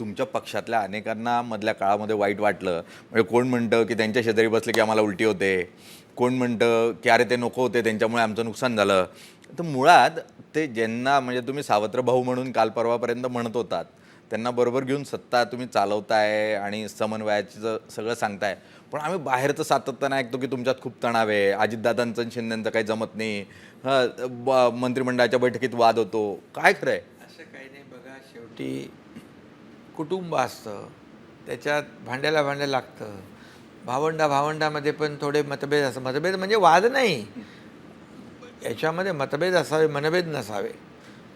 तुमच्या पक्षातल्या अनेकांना मधल्या काळामध्ये वाईट वाटलं. म्हणजे कोण म्हणतं की त्यांच्या शेजारी बसले की आम्हाला उलटी होते? कोण म्हणतं की अरे ते नको होते त्यांच्यामुळे आमचं नुकसान झालं? तर मुळात ते ज्यांना म्हणजे तुम्ही सावत्र भाऊ म्हणून काल परवापर्यंत म्हणत होतात त्यांना बरोबर घेऊन सत्ता तुम्ही चालवताय आणि समन्वयाचं सगळं सांगताय. पण आम्ही बाहेरचं सातत्यानं ऐकतो की तुमच्यात खूप तणाव आहे अजितदादांचं आणि शिंदेचं काही जमत नाही. हं, ब- मंत्रिमंडळाच्या बैठकीत वाद होतो. काय खरं आहे असं काही नाही. बघा शेवटी कुटुंब असतं त्याच्यात भांड्याला भांड्या लागतं. भावंडा भावंडामध्ये पण थोडे मतभेद असं मतभेद म्हणजे वाद नाही. याच्यामध्ये मतभेद असावे मनभेद नसावे.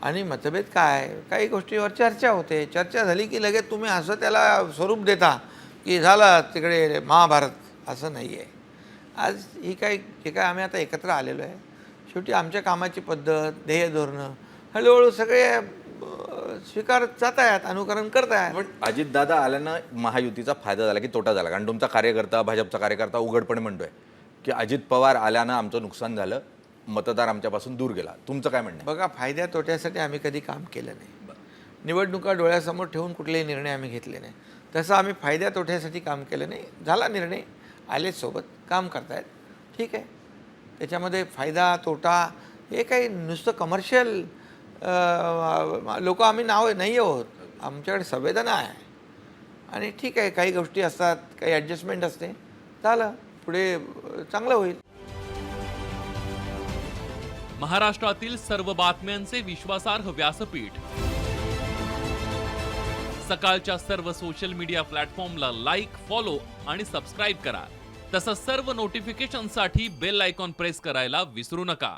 आणि मतभेद काय? काही गोष्टीवर चर्चा होते. चर्चा झाली की लगेच तुम्ही असं त्याला स्वरूप देता की झालं तिकडे महाभारत. असं नाही आहे आज ही काय जे काय आम्ही आता एकत्र आलेलो आहे. शेवटी आमच्या कामाची पद्धत ध्येय धोरणं हळूहळू सगळे स्वीकारत जात आहेत अनुकरण करत आहेत पण अजितदादा आल्यानं महायुतीचा फायदा झाला की तोटा झाला. कारण तुमचा कार्यकर्ता भाजपचा कार्यकर्ता उघडपणे म्हणतोय की अजित पवार आल्यानं आमचं नुकसान झालं मतदार आमच्यापासून दूर गेला. तुमचं काय म्हणणं आहे? बघा फायद्या तोट्यासाठी आम्ही कधी काम केलं नाही. निवडणुका डोळ्यासमोर ठेवून कुठलेही निर्णय आम्ही घेतले नाही. तसं आम्ही फायद्या तोट्यासाठी काम केलं नाही. झाला निर्णय आले सोबत काम करतायत. ठीक आहे. त्याच्यामध्ये फायदा तोटा हे काही नुसतं कमर्शियल लोक आम्ही नाव नाही आहोत. आमच्याकडे संवेदना आहे. आणि ठीक आहे काही गोष्टी असतात काही ॲडजस्टमेंट असते. झालं. पुढे चांगलं होईल. महाराष्ट्रातील सर्व बातम्यांचे विश्वासार्ह व्यासपीठ. सकाळच्या सर्व सोशल मीडिया प्लॅटफॉर्मला लाईक फॉलो आणि सबस्क्राईब करा. तसंच सर्व नोटिफिकेशनसाठी बेल आयकॉन प्रेस करायला विसरू नका.